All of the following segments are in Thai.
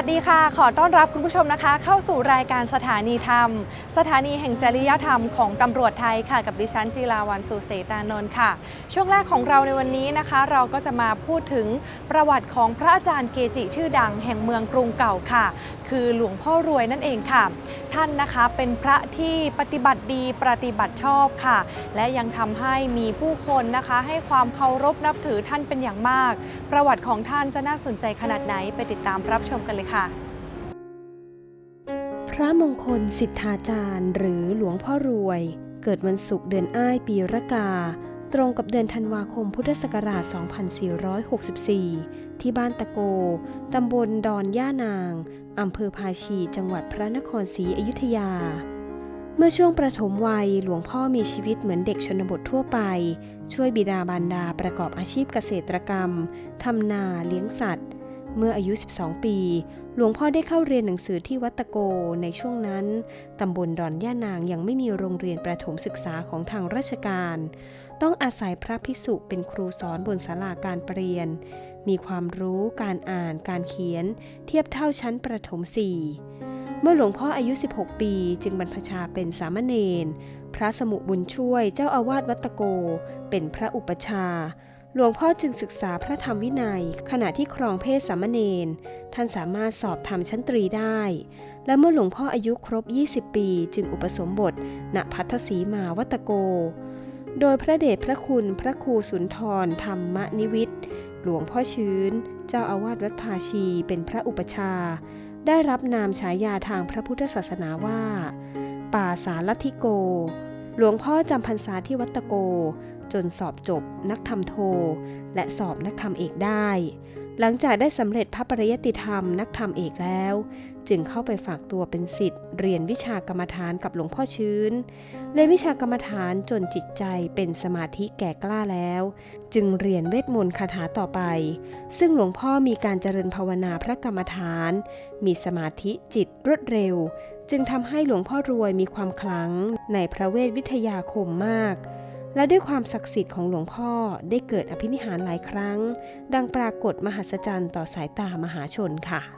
วัสดีค่ะ ขอต้อนรับคุณผู้ชมนะคะ เข้าสู่รายการสถานีธรรม สถานีแห่งจริยธรรมของตำรวจไทยค่ะ กับดิฉันจีราวันสุเสตานนท์ค่ะ ช่วงแรกของเราในวันนี้นะคะ เราก็จะมาพูดถึงประวัติของพระอาจารย์เกจิชื่อดังแห่งเมืองกรุงเก่าค่ะ คือหลวงพ่อรวยนั่นเองค่ะ ท่านนะคะเป็นพระที่ปฏิบัติดีปฏิบัติชอบค่ะ และยังทำให้มีผู้คนนะคะ ให้ความเคารพนับถือท่านเป็นอย่างมาก ประวัติของท่านจะน่าสนใจขนาดไหนไปติดตามรับชมกันเลยค่ะพระมงคลสิทธาจารย์ หรือหลวงพ่อรวย เกิดวันศุกร์เดือนอ้ายปีระกา ตรงกับเดือนธันวาคมพุทธศักราช 2464 ที่บ้านตะโก ตำบลดอนย่านาง อำเภอภาชี จังหวัดพระนครศรีอยุธยา เมื่อช่วงประถมวัยหลวงพ่อมีชีวิตเหมือนเด็กชนบททั่วไป ช่วยบิดาบารดาประกอบอาชีพเกษตรกรรม ทำนาเลี้ยงสัตว์ เมื่ออายุ 12 ปี หลวงพ่อได้เข้าเรียนหนังสือที่วัดตะโก ในช่วงนั้น ตำบลดอนย่านางยังไม่มีโรงเรียนประถมศึกษาของทางราชการ ต้องอาศัยพระพิสุเป็นครูสอนบนศาลาการปรเรียน มีความรู้การอ่านการเขียน เทียบเท่าชั้นประถมสี่เมื่อหลวงพ่ออายุ 16 ปีจึงบรรพชาเป็นสามเณร พระสมุบุญช่วยเจ้าอาวาสวัตโก เป็นพระอุปชา หลวงพ่อจึงศึกษาพระธรรมวินัย ขณะที่ครองเพศสามเณร ท่านสามารถสอบธรรมชั้นตรีได้ และเมื่อหลวงพ่ออายุครบ 20 ปีจึงอุปสมบทณพัทธสีมาวัตโก โดยพระเดชพระคุณพระครูสุนทรธรรมนิวิทย์หลวงพ่อชื้น เจ้าอาวาสวัดภาชีเป็นพระอุปชา ได้รับนามฉายาทางพระพุทธศาสนาว่า ป่าสาลัทธิโก หลวงพ่อจำพรรษาที่วัดตะโก จนสอบจบนักธรรมโท และสอบนักธรรมเอกได้ หลังจากได้สำเร็จพระปริยติธรรมนักธรรมเอกแล้ว จึงเข้าไปฝากตัวเป็นสิทธิ์เรียนวิชากรรมฐานกับหลวงพ่อชื้นเรียนวิชากรรมฐานจนจิตใจเป็นสมาธิแก่กล้าแล้ว จึงเรียนเวทมนต์คาถาต่อไป ซึ่งหลวงพ่อมีการเจริญภาวนาพระกรรมฐาน มีสมาธิจิตรวดเร็ว จึงทำให้หลวงพ่อรวยมีความขลังในพระเวทวิทยาคมมาก และด้วยความศักดิ์สิทธิ์ของหลวงพ่อได้เกิดอภินิหารหลายครั้ง ดังปรากฏมหัศจรรย์ต่อสายตามหาชนค่ะและ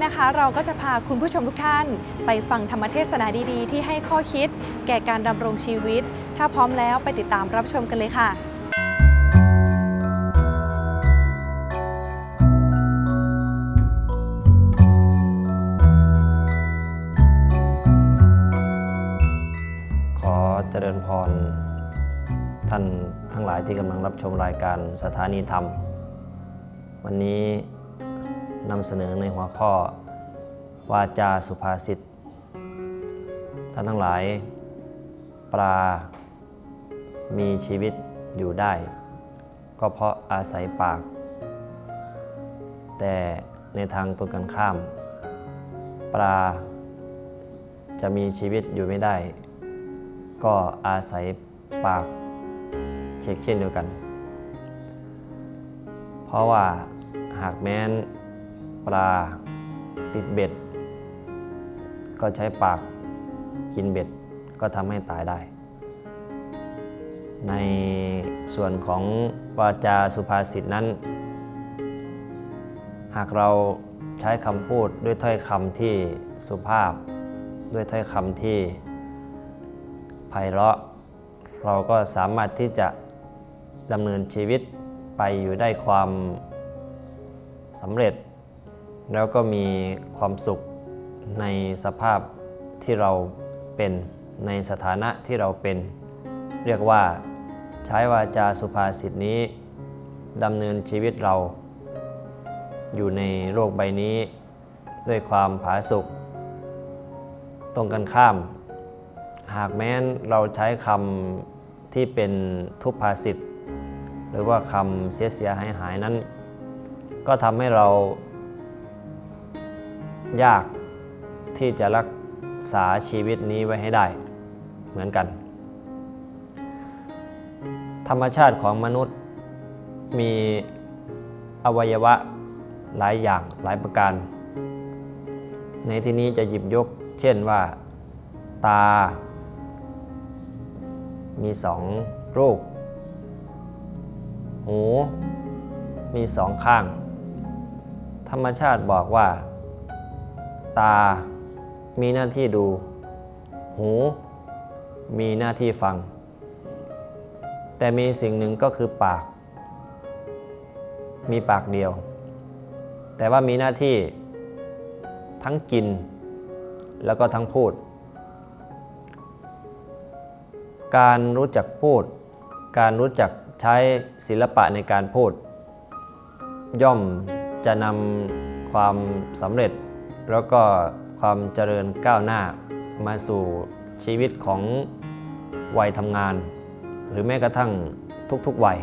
นวันนี้นะคะ เราก็จะพาคุณผู้ชมทุกท่าน ไปฟังธรรมเทศนาดีๆ ที่ให้ข้อคิด แก่การดำรงชีวิต ถ้าพร้อมแล้วไปติดตามรับชมกันเลยค่ะขอเจริญพร ท่านทั้งหลายที่กำลังรับชมรายการสถานีธรรม วันนี้ นำเสนอในหัวข้อวาจาสุภาษิตท่านทั้งหลาย ปลามีชีวิตอยู่ได้ ก็เพราะอาศัยปาก แต่ในทางตรงกันข้าม ปลาจะมีชีวิตอยู่ไม่ได้ ก็อาศัยปากเช็คเช่นเดียวกัน เพราะว่าหากแม้น ปลา ติดเบ็ด ก็ใช้ปากกินเบ็ดก็ทำให้ตายได้ ในส่วนของวาจาสุภาษิตนั้น หากเราใช้คำพูดด้วยถ้อยคำที่สุภาพ ด้วยถ้อยคำที่ไพเราะ เราก็สามารถที่จะดำเนินชีวิตไปอยู่ได้ความสำเร็จ แล้วก็มีความสุขในสภาพที่เราเป็นในสถานะที่เราเป็น เรียกว่าใช้วาจาสุภาษิตนี้ดำเนินชีวิตเรา อยู่ในโลกใบนี้ ด้วยความผาสุกตรงกันข้าม หากแม้นเราใช้คำที่เป็นทุพภาษิตหรือว่าคำเสียเสียหายหายนั้น ก็ทำให้เรา ยากที่จะรักษาชีวิตนี้ไว้ให้ได้เหมือนกัน ธรรมชาติของมนุษย์มีอวัยวะหลายอย่างหลายประการ ในที่นี้จะหยิบยกเช่นว่า ตา มีสองรูป หู มีสองข้าง ธรรมชาติบอกว่า ตา มีหน้าที่ดู หู มีหน้าที่ฟัง แต่มีสิ่งหนึ่งก็คือปาก มีปากเดียว แต่ว่ามีหน้าที่ทั้งกิน แล้วก็ทั้งพูด การรู้จักพูด การรู้จักใช้ศิลปะในการพูด ย่อมจะนำความสำเร็จ แล้วก็ความเจริญก้าวหน้ามาสู่ชีวิตของวัยทำงาน หรือแม้กระทั่งทุกๆวัย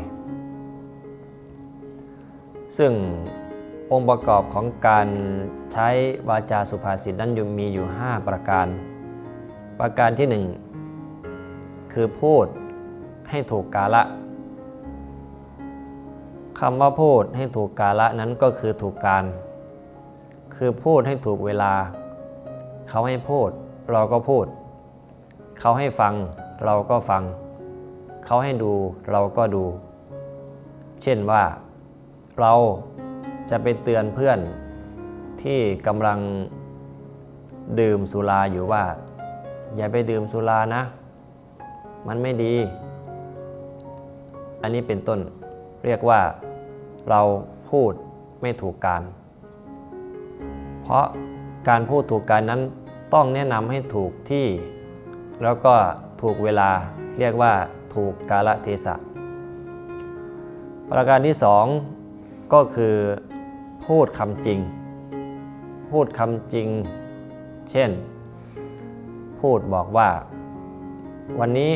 ซึ่งองค์ประกอบของการใช้วาจาสุภาษิตนั้นยมีอยู่ 5 ประการ ประการที่ 1 คือพูดให้ถูกกาละคำว่าพูดให้ถูกกาละนั้นก็คือถูกการ คือพูดให้ถูกเวลา เขาให้พูด เราก็พูด เขาให้ฟัง เราก็ฟัง เขาให้ดูเราก็ดู เช่นว่า เราจะไปเตือนเพื่อนที่กำลังดื่มสุราอยู่ว่า อย่าไปดื่มสุรานะ มันไม่ดี อันนี้เป็นต้นเรียกว่าเราพูดไม่ถูกการ เพราะการพูดถูกการนั้นต้องแนะนำให้ถูกที่ แล้วก็ถูกเวลาเรียกว่าถูกกาลเทศะ ประการที่สองก็คือพูดคำจริง พูดคำจริง เช่น พูดบอกว่า วันนี้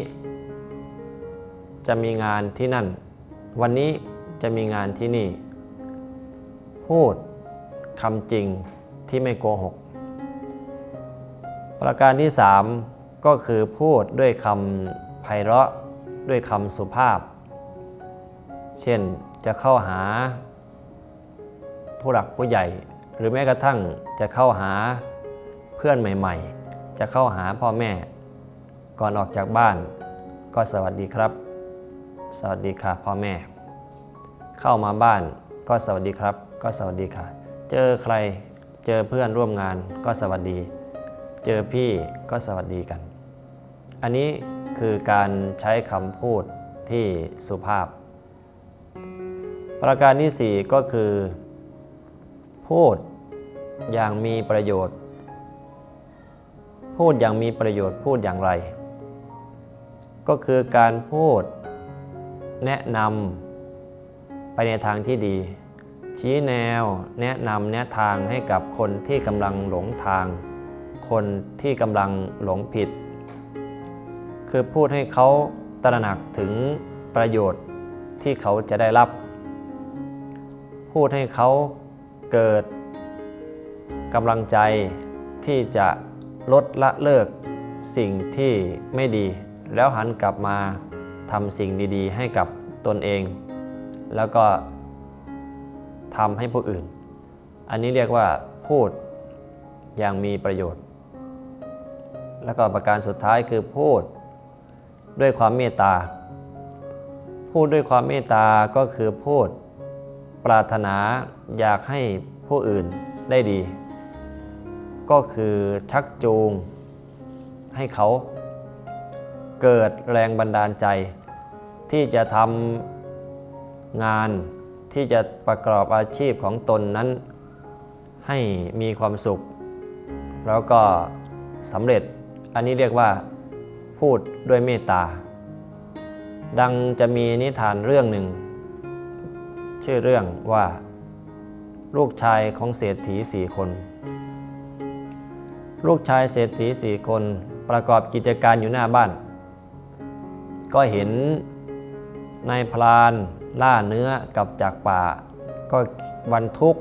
จะมีงานที่นั่น วันนี้จะมีงานที่นี่ พูดคำจริง ที่ไม่โกหก ประการที่สามก็คือพูดด้วยคำไพเราะด้วยคำสุภาพ เช่นจะเข้าหา ผู้หลักผู้ใหญ่ หรือแม้กระทั่งจะเข้าหาเพื่อนใหม่ ๆ จะเข้าหาพ่อแม่ ก่อนออกจากบ้าน ก็สวัสดีครับ สวัสดีค่ะพ่อแม่ เข้ามาบ้านก็สวัสดีครับ ก็สวัสดีค่ะ เจอใคร เจอเพื่อนร่วมงานก็สวัสดี เจอพี่ก็สวัสดีกัน อันนี้คือการใช้คำพูดที่สุภาพ ประการที่ 4 ก็คือ พูดอย่างมีประโยชน์ พูดอย่างมีประโยชน์พูดอย่างไร ก็คือการพูดแนะนำไปในทางที่ดี ชี้แนวแนะนำแนะทางให้กับคนที่กำลังหลงทาง คนที่กำลังหลงผิด คือพูดให้เขาตระหนักถึงประโยชน์ที่เขาจะได้รับ พูดให้เขาเกิดกำลังใจที่จะลดละเลิกสิ่งที่ไม่ดี แล้วหันกลับมาทำสิ่งดีๆ ให้กับตนเอง แล้วก็ ทำให้ผู้อื่น อันนี้เรียกว่าพูดอย่างมีประโยชน์ แล้วก็ประการสุดท้ายคือพูดด้วยความเมตตา พูดด้วยความเมตตาก็คือพูดปรารถนาอยากให้ผู้อื่นได้ดี ก็คือชักจูงให้เขาเกิดแรงบันดาลใจที่จะทำงาน ที่จะประกอบอาชีพของตนนั้น ให้มีความสุข แล้วก็สำเร็จอันนี้เรียกว่าพูดด้วยเมตตา ดังจะมีนิทานเรื่องหนึ่ง ชื่อเรื่องว่า ลูกชายของเศรษฐีสี่คน ลูกชายเศรษฐีสี่คนประกอบกิจการอยู่หน้าบ้าน ก็เห็นนายพลาน ล่าเนื้อกลับจากป่า ก็บรรทุก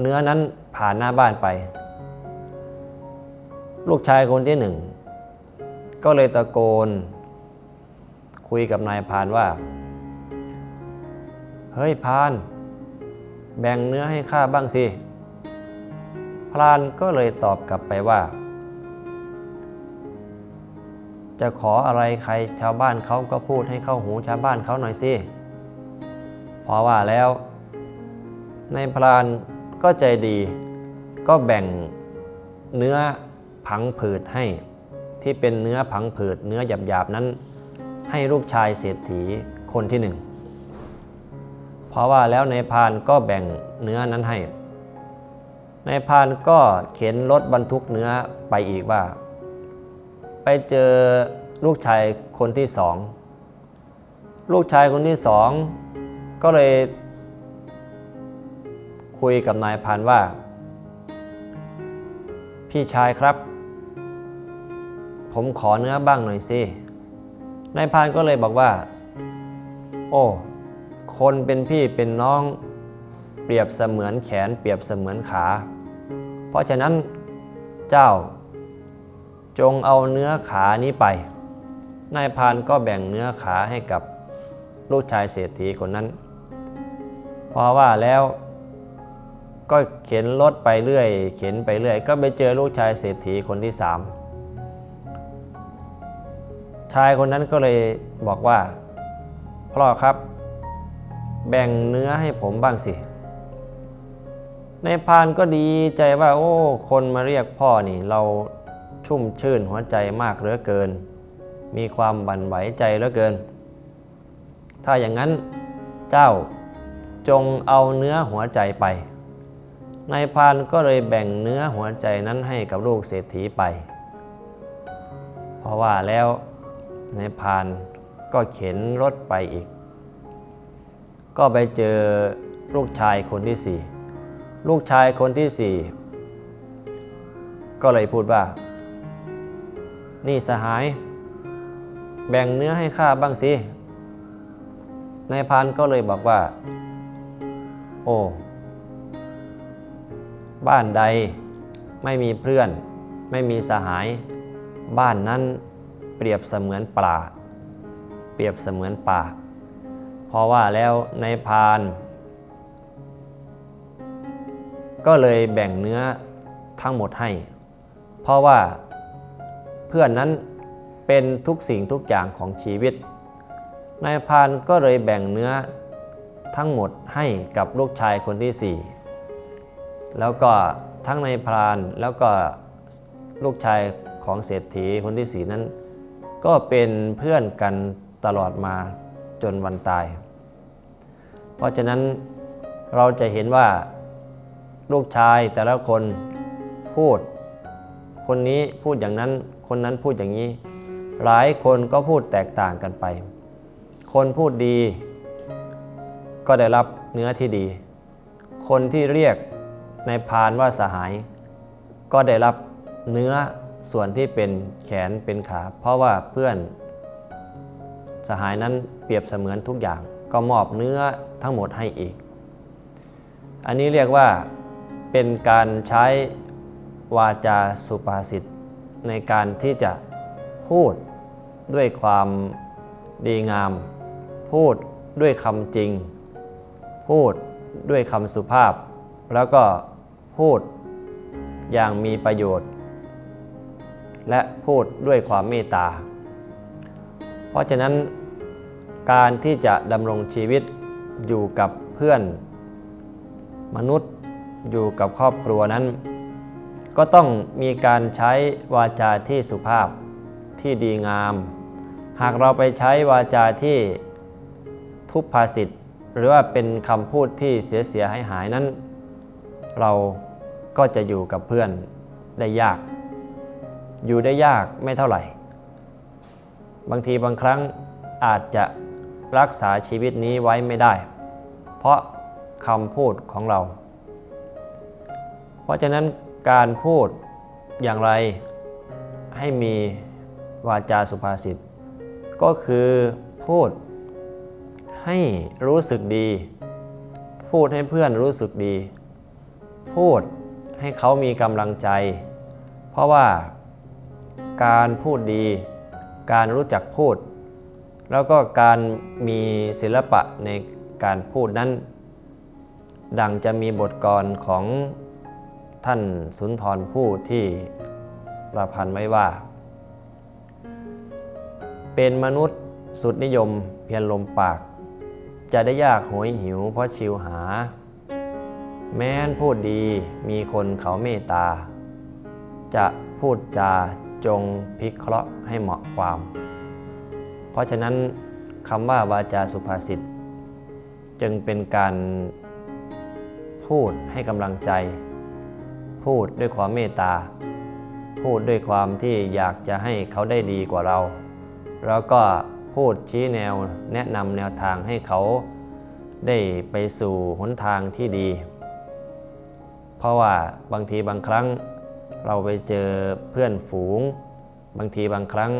เนื้อนั้นผ่านหน้าบ้านไป ลูกชายคนที่หนึ่ง ก็เลยตะโกน คุยกับนายพานว่า เฮ้ยพาน แบ่งเนื้อให้ข้าบ้างสิ พรานก็เลยตอบกลับไปว่า จะขออะไรใครชาวบ้านเขาก็พูดให้เข้าหูชาวบ้านเขาหน่อยสิ พราะว่าแล้วในายพรานก็ใจดี ก็แบ่งเนื้อผังผืดให้ ที่เป็นเนื้อผังผืดเนื้อหยาบๆนั้น ให้ลูกชายเศรษฐีคนที่หนึ่งเพราะว่าแล้วนายพานก็แบ่งเนื้อนั้นให้นายพานก็เข็นรถบรรทุกเนื้อไปอีกว่า ไปเจอลูกชายคนที่สอง ลูกชายคนที่สอง ก็เลย คุยกับนายพรานว่า พี่ชายครับ ผมขอเนื้อบ้างหน่อยสินายพรานก็เลยบอกว่า โอ้คนเป็นพี่เป็นน้อง เปรียบเสมือนแขนเปรียบเสมือนขา เพราะฉะนั้นเจ้า จงเอาเนื้อขานี้ไปนายพานก็แบ่งเนื้อขาให้กับลูกชายเศรษฐีคนนั้น พราะว่าแล้วก็เข็นรถไปเรื่อย เข็นไปเรื่อย ก็ไปเจอลูกชายเศรษฐีคนที่สามชายคนนั้นก็เลยบอกว่าพ่อครับ แบ่งเนื้อให้ผมบ้างสิ ในพานก็ดีใจว่า โอ้ คนมาเรียกพ่อนี่เราชุ่มชื่นหัวใจมากเหลือเกิน มีความบั่นไหวใจเหลือเกิน ถ้าอย่างนั้นเจ้า จงเอาเนื้อหัวใจไป นายพานก็เลยแบ่งเนื้อหัวใจนั้นให้กับลูกเศรษฐีไป เพราะว่าแล้วนายพานก็เข็นรถไปอีก ก็ไปเจอลูกชายคนที่สี่ลูกชายคนที่สี่ก็เลยพูดว่า นี่สหาย แบ่งเนื้อให้ข้าบ้างสินายพานก็เลยบอกว่า อ้ บ้านใดไม่มีเพื่อน ไม่มีสหาย บ้านนั้นเปรียบเสมือนป่า เปรียบเสมือนป่า เพราะว่าแล้วในายพาน ก็เลยแบ่งเนื้อทั้งหมดให้ เพราะว่าเพื่อนนั้นเป็นทุกสิ่งทุกอย่างของชีวิตนายพานก็เลยแบ่งเนื้อ ทั้งหมดให้กับลูกชายคนที่สี่แล้วก็ทั้งในพรานแล้วก็ลูกชายของเศรษฐีคนที่สี่นั้น ก็เป็นเพื่อนกันตลอดมาจนวันตาย เพราะฉะนั้นเราจะเห็นว่าลูกชายแต่ละคนพูด คนนี้พูดอย่างนั้น คนนั้นพูดอย่างนี้ หลายคนก็พูดแตกต่างกันไป คนพูดดี ก็ได้รับเนื้อที่ดี คนที่เรียกในายพานว่าสหาย ก็ได้รับเนื้อส่วนที่เป็นแขนเป็นขา เพราะว่าเพื่อน สหายนั้นเปรียบเสมือนทุกอย่าง ก็มอบเนื้อทั้งหมดให้อีก อันนี้เรียกว่าเป็นการใช้วาจาสุภาษิตในการที่จะพูดด้วยความดีงาม พูดด้วยคำจริง พูดด้วยคำสุภาพ แล้วก็พูดอย่างมีประโยชน์ และพูดด้วยความเมตตา เพราะฉะนั้นการที่จะดำรงชีวิตอยู่กับเพื่อน มนุษย์อยู่กับครอบครัวนั้น ก็ต้องมีการใช้วาจาที่สุภาพที่ดีงาม หากเราไปใช้วาจาที่ทุพภาษิต หรือว่าเป็นคำพูดที่เสียเสียหายหายนั้น เราก็จะอยู่กับเพื่อนได้ยาก อยู่ได้ยากไม่เท่าไหร่ บางทีบางครั้งอาจจะรักษาชีวิตนี้ไว้ไม่ได้ เพราะคำพูดของเรา เพราะฉะนั้นการพูดอย่างไรให้มีวาจาสุภาษิต ก็คือพูด ให้รู้สึกดี พูดให้เพื่อนรู้สึกดี พูดให้เขามีกำลังใจ เพราะว่าการพูดดี การรู้จักพูด แล้วก็การมีศิลปะในการพูดนั้น ดังจะมีบทกลอนของท่านสุนทรผู้ที่ประพันธ์ไว้ว่า เป็นมนุษย์สุดนิยมเพียรลมปาก จะได้ยากโหยหิวเพราะชิวหา แม้นพูดดีมีคนเขาเมตตา จะพูดจาจงพิเคราะห์ให้เหมาะความ เพราะฉะนั้นคำว่าวาจาสุภาษิต จึงเป็นการพูดให้กำลังใจ พูดด้วยความเมตตา พูดด้วยความที่อยากจะให้เขาได้ดีกว่าเรา แล้วก็ พูดชี้แนวแนะนำแนวทางให้เขาได้ไปสู่หนทางที่ดี เพราะว่าบางทีบางครั้งเราไปเจอเพื่อนฝูง บางทีบางครั้ง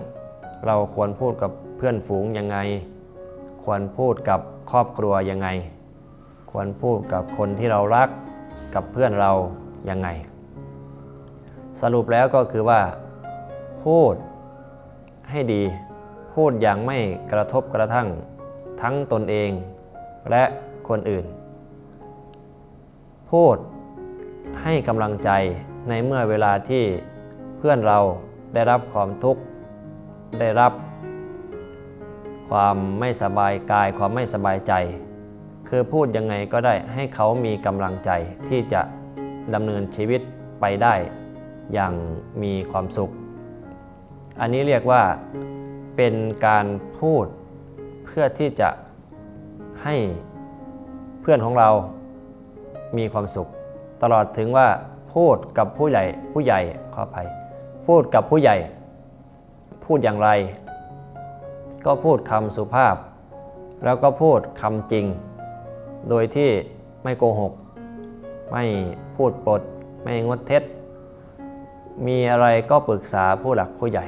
เราควรพูดกับเพื่อนฝูงยังไง ควรพูดกับครอบครัวยังไง ควรพูดกับคนที่เรารักกับเพื่อนเรายังไง สรุปแล้วก็คือว่า พูดให้ดี พูดอย่างไม่กระทบกระทั่งทั้งตนเองและคนอื่น พูดให้กำลังใจในเมื่อเวลาที่เพื่อนเราได้รับความทุกข์ได้รับ ความไม่สบายกายความไม่สบายใจ คือพูดยังไงก็ได้ให้เขามีกำลังใจที่จะดำเนินชีวิตไปได้อย่างมีความสุข อันนี้เรียกว่า เป็นการพูดเพื่อที่จะให้เพื่อนของเรามีความสุข ตลอดถึงว่าพูดกับผู้ใหญ่ผู้ใหญ่ขออภัยพูดกับผู้ใหญ่ พูดอย่างไร ก็พูดคำสุภาพ แล้วก็พูดคำจริง โดยที่ไม่โกหก ไม่พูดปด ไม่งดเท็จ มีอะไรก็ปรึกษาผู้หลักผู้ใหญ่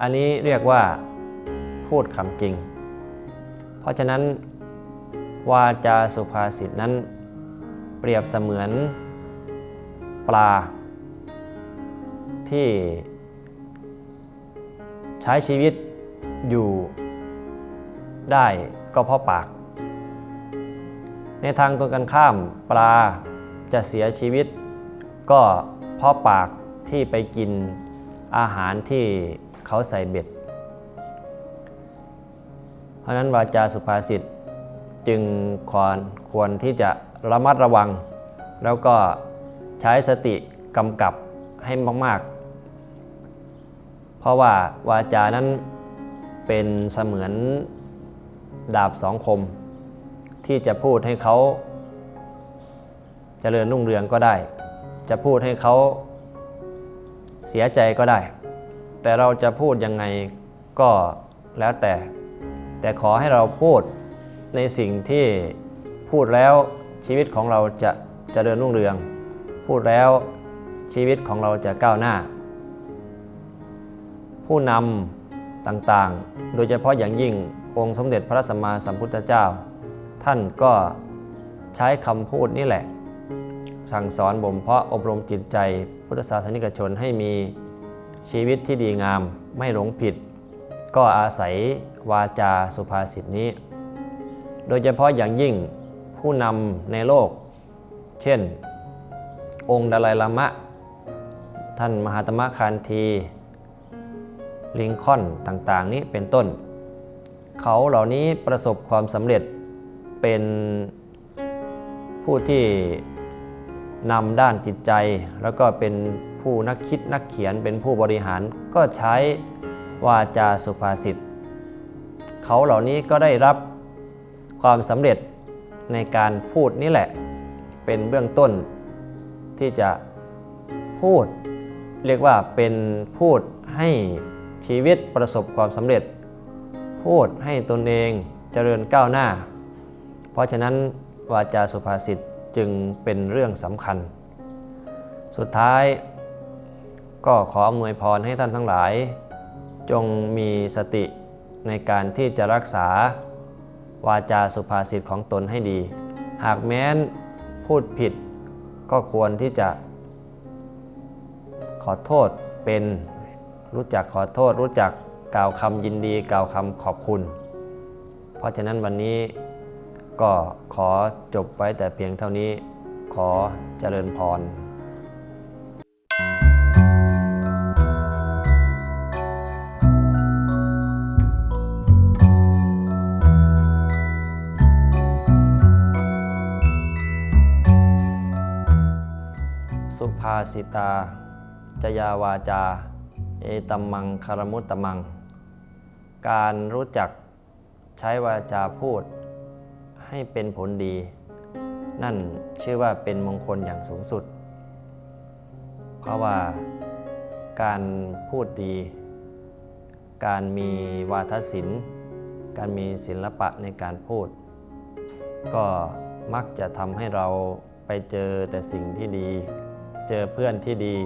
อันนี้เรียกว่า พูดคำจริง เพราะฉะนั้น วาจาสุภาษิตนั้น เปรียบเสมือนปลา ที่ใช้ชีวิตอยู่ได้ก็เพราะปาก ในทางตรงกันข้ามปลาจะเสียชีวิต ก็เพราะปากที่ไปกินอาหารที่เขาใส่เบ็ด เพราะนั้นวาจาสุภาษิตจึงควรควรที่จะระมัดระวัง แล้วก็ใช้สติกำกับให้มาก ๆ เพราะว่าวาจานั้นเป็นเสมือนดาบสองคม ที่จะพูดให้เขาเจริญรุ่งเรืองก็ได้ จะพูดให้เขาเสียใจก็ได้ แต่เราจะพูดยังไงก็แล้วแต่ แต่ขอให้เราพูดในสิ่งที่พูดแล้วชีวิตของเราจะจะเจริญรุ่งเรือง พูดแล้วชีวิตของเราจะก้าวหน้า ผู้นำต่างๆ โดยเฉพาะอย่างยิ่งองค์สมเด็จพระสัมมาสัมพุทธเจ้า ท่านก็ใช้คำพูดนี่แหละ สั่งสอนบ่มเพาะอบรมจิตใจ พุทธศาสนิกชนให้มีชีวิตที่ดีงามไม่หลงผิด ก็อาศัยวาจาสุภาษิตนี้ โดยเฉพาะอย่างยิ่งผู้นำในโลก เช่น องค์ดาไลลามะ ท่านมหาตมะคานทีลิงคอนต่างๆ นี้เป็นต้น เขาเหล่านี้ประสบความสำเร็จเป็นผู้ที่นำด้านจิตใจ แล้วก็เป็นผู้นักคิดนักเขียนเป็นผู้บริหารก็ใช้ วาจาสุภาษิตเขาเหล่านี้ก็ได้รับความสำเร็จในการพูดนี่แหละ เป็นเบื้องต้นที่จะพูด เรียกว่าเป็นพูดให้ชีวิตประสบความสำเร็จ พูดให้ตนเองเจริญก้าวหน้า เพราะฉะนั้นวาจาสุภาษิตจึงเป็นเรื่องสำคัญ สุดท้ายก็ขออำนวยพรให้ท่านทั้งหลาย จงมีสติในการที่จะรักษาวาจาสุภาษิตของตนให้ดี หากแม้นพูดผิดก็ควรที่จะ ขอโทษเป็นรู้จักขอโทษ รู้จักกล่าวคำยินดีกล่าวคำขอบคุณ เพราะฉะนั้นวันนี้ก็ขอจบไว้แต่เพียงเท่านี้ ขอเจริญพร ภาสิตา จยาวาจา เอตัมมังคารมุตตมัง การรู้จักใช้วาจาพูด ให้เป็นผลดี นั่นชื่อว่าเป็นมงคลอย่างสูงสุด เพราะว่าการพูดดี การมีวาทศิลป์ การมีศิลปะในการพูด ก็มักจะทำให้เราไปเจอแต่สิ่งที่ดี เจอเพื่อนที่ดี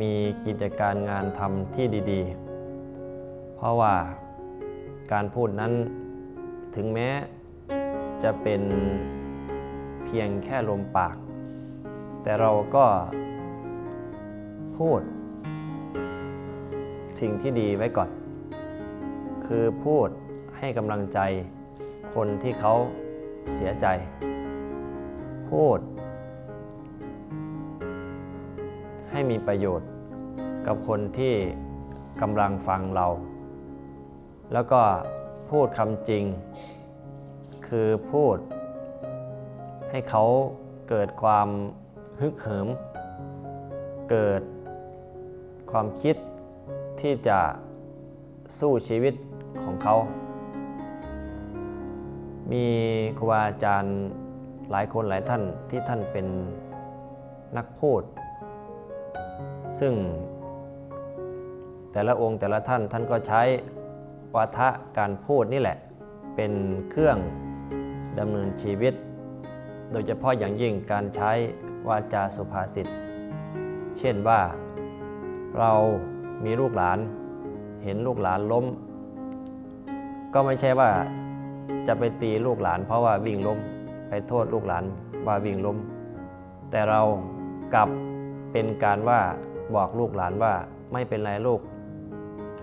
มีกิจการงานทำที่ดีๆ เพราะว่าการพูดนั้นถึงแม้จะเป็นเพียงแค่ลมปาก แต่เราก็พูด สิ่งที่ดีไว้ก่อน คือพูดให้กำลังใจคนที่เขาเสียใจ พูด ให้มีประโยชน์กับคนที่กำลังฟังเรา แล้วก็พูดคำจริง คือพูด ให้เขาเกิดความฮึกเหิม เกิดความคิดที่จะสู้ชีวิตของเขา มีครูบาอาจารย์หลายคนหลายท่านที่ท่านเป็นนักพูด ซึ่ง แต่ละองค์แต่ละท่านท่านก็ใช้วาทะการพูดนี่แหละ เป็นเครื่องดำเนินชีวิต โดยเฉพาะอย่างยิ่งการใช้วาจาสุภาษิต เช่นว่าเรามีลูกหลาน เห็นลูกหลานล้ม ก็ไม่ใช่ว่าจะไปตีลูกหลานเพราะว่าวิ่งล้ม ไปโทษลูกหลานว่าวิ่งล้ม แต่เรากลับเป็นการว่า บอกลูกหลานว่าไม่เป็นไรลูก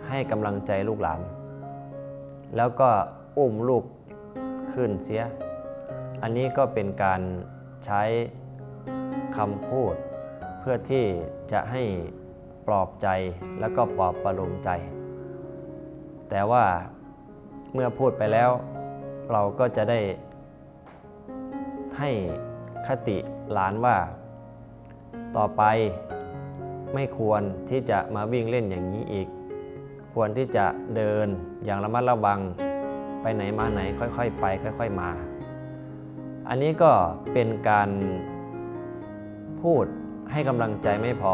ให้กำลังใจลูกหลาน แล้วก็อุ้มลูกขึ้นเสีย อันนี้ก็เป็นการใช้คำพูด เพื่อที่จะให้ปลอบใจแล้วก็ปลอบประโลมใจ แต่ว่าเมื่อพูดไปแล้ว เราก็จะได้ให้คติหลานว่า ต่อไป ไม่ควรที่จะมาวิ่งเล่นอย่างนี้อีก ควรที่จะเดินอย่างระมัดระวัง ไปไหนมาไหนค่อยๆ ไป ค่อย ๆมา อันนี้ก็เป็นการพูดให้กำลังใจไม่พอ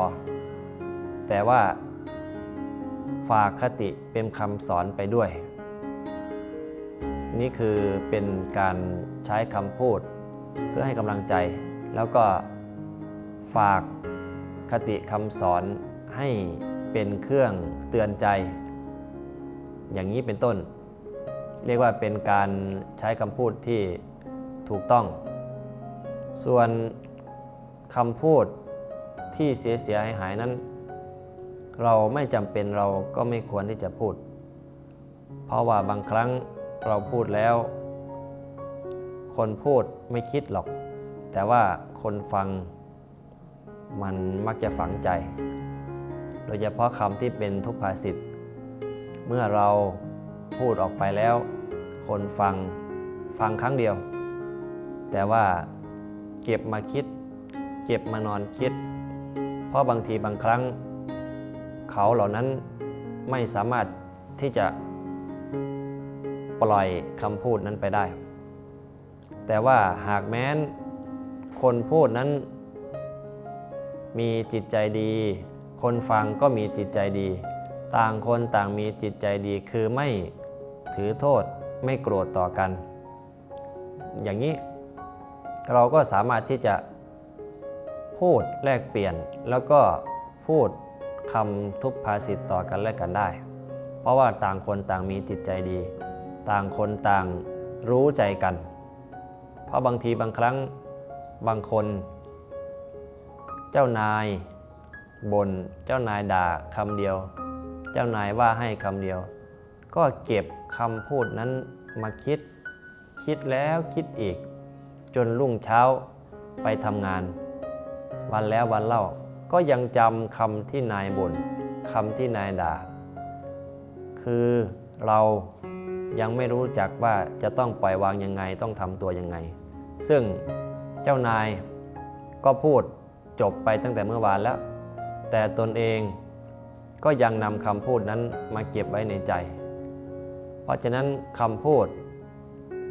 แต่ว่าฝากคติเป็นคำสอนไปด้วย นี่คือเป็นการใช้คำพูดเพื่อให้กำลังใจ แล้วก็ฝาก คติคำสอนให้เป็นเครื่องเตือนใจ อย่างนี้เป็นต้น เรียกว่าเป็นการใช้คำพูดที่ถูกต้อง ส่วนคำพูดที่เสียเสียหายหายนั้น เราไม่จำเป็นเราก็ไม่ควรที่จะพูด เพราะว่าบางครั้งเราพูดแล้ว คนพูดไม่คิดหรอก แต่ว่าคนฟัง มันมักจะฝังใจ โดยเฉพาะคำที่เป็นทุพภาษิต เมื่อเราพูดออกไปแล้ว คนฟังฟังครั้งเดียว แต่ว่าเก็บมาคิด เก็บมานอนคิด เพราะบางทีบางครั้ง เขาเหล่านั้นไม่สามารถที่จะปล่อยคำพูดนั้นไปได้ แต่ว่าหากแม้นคนพูดนั้น มีจิตใจดี คนฟังก็มีจิตใจดี ต่างคนต่างมีจิตใจดีคือไม่ถือโทษไม่โกรธต่อกัน อย่างนี้เราก็สามารถที่จะพูดแลกเปลี่ยน แล้วก็พูดคำทุพภาษิตต่อกันและกันได้ เพราะว่าต่างคนต่างมีจิตใจดี ต่างคนต่างรู้ใจกัน เพราะบางทีบางครั้งบางคน จ้านายบน่นเจ้านายด่าคำเดียว เจ้านายว่าให้คำเดียว ก็เก็บคำพูดนั้นมาคิด คิดแล้วคิดอีก จนรุ่งเช้าไปทำงาน วันแล้ววันเล่าก็ยังจำคำที่นายบ่นคำที่นายด่า คือเรายังไม่รู้จักว่าจะต้องปล่อยวางยังไงต้องทำตัวยังไง ซึ่งเจ้านายก็พูด จบไปตั้งแต่เมื่อวานแล้ว แต่ตนเองก็ยังนำคำพูดนั้นมาเก็บไว้ในใจ เพราะฉะนั้นคำพูด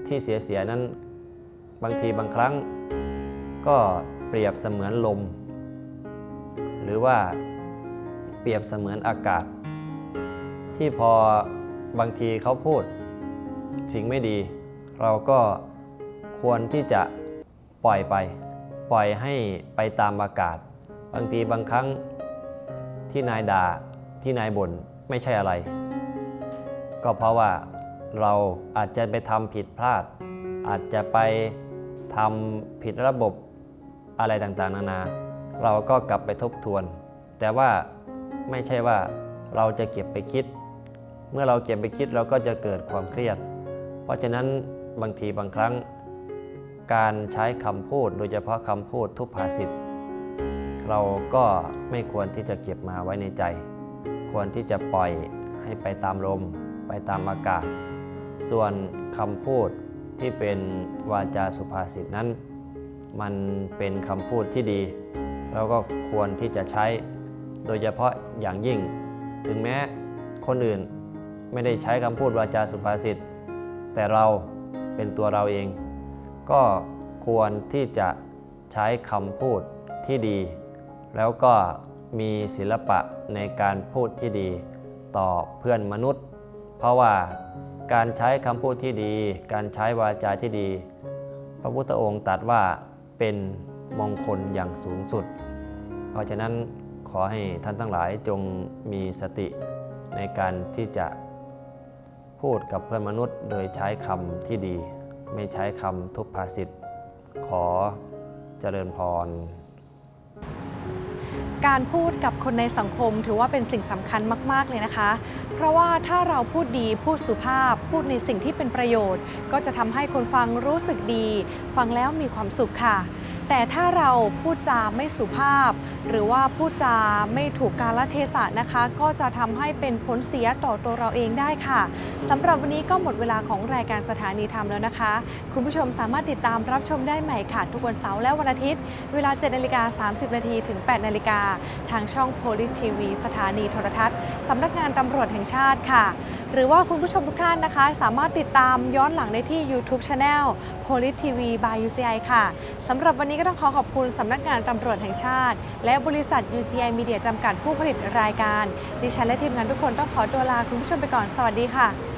ที่เสียๆนั้นบางทีบางครั้ง ก็เปรียบเสมือนลม หรือว่าเปรียบเสมือนอากาศ ที่พอบางทีเขาพูด สิ่งไม่ดี เราก็ควรที่จะปล่อยไป ปล่อยให้ไปตามอากาศ บางทีบางครั้งที่นายด่าที่นายบ่นไม่ใช่อะไร ก็เพราะว่าเราอาจจะไปทำผิดพลาด อาจจะไปทำผิดระบบอะไรต่างๆ นานา เราก็กลับไปทบทวน แต่ว่าไม่ใช่ว่าเราจะเก็บไปคิด เมื่อเราเก็บไปคิดเราก็จะเกิดความเครียด เพราะฉะนั้นบางทีบางครั้ง การใช้คำพูดโดยเฉพาะคำพูดทุพภาษิตเราก็ไม่ควรที่จะเก็บมาไว้ในใจ ควรที่จะปล่อยให้ไปตามลม ไปตามอากาศ ส่วนคำพูดที่เป็นวาจาสุภาษิตนั้น มันเป็นคำพูดที่ดีเราก็ควรที่จะใช้ โดยเฉพาะอย่างยิ่ง ถึงแม้คนอื่นไม่ได้ใช้คำพูดวาจาสุภาษิตแต่เราเป็นตัวเราเอง ก็ควรที่จะใช้คำพูดที่ดี แล้วก็มีศิลปะในการพูดที่ดีต่อเพื่อนมนุษย์ เพราะว่าการใช้คำพูดที่ดี การใช้วาจาที่ดี พระพุทธองค์ตรัสว่าเป็นมงคลอย่างสูงสุด เพราะฉะนั้นขอให้ท่านทั้งหลายจงมีสติในการที่จะพูดกับเพื่อนมนุษย์โดยใช้คำที่ดี ไม่ใช้คำทุพภาษิตขอเจริญพร การพูดกับคนในสังคมถือว่าเป็นสิ่งสำคัญมาก ๆ เลยนะคะ เพราะว่าถ้าเราพูดดีพูดสุภาพ พูดในสิ่งที่เป็นประโยชน์ ก็จะทำให้คนฟังรู้สึกดี ฟังแล้วมีความสุขค่ะ แต่ถ้าเราพูดจาไม่สุภาพ หรือว่าพูดจาไม่ถูกกาลเทศะนะคะ ก็จะทำให้เป็นผลเสียต่อตัวเราเองได้ค่ะสำหรับวันนี้ก็หมดเวลาของรายการสถานีธรรมแล้วนะคะ คุณผู้ชมสามารถติดตามรับชมได้ใหม่ค่ะ ทุกวันเสาร์และวันอาทิตย์ เวลา7นาฬิกา30นาทีถึง8นาฬิกาทางช่องโพลิทีวีสถานีโทรทัศน์สำนักงานตำรวจแห่งชาติค่ะหรือว่าคุณผู้ชมทุกท่านนะคะ สามารถติดตามย้อนหลังได้ที่ YouTube Channel Police TV by UCI ค่ะสำหรับวันนี้ก็ต้องขอขอบคุณสำนักงานตำรวจแห่งชาติ และบริษัท UCI Media จำกัดผู้ผลิตรายการ ดิฉันและทีมงานทุกคนต้องขอตัวลาคุณผู้ชมไปก่อน สวัสดีค่ะ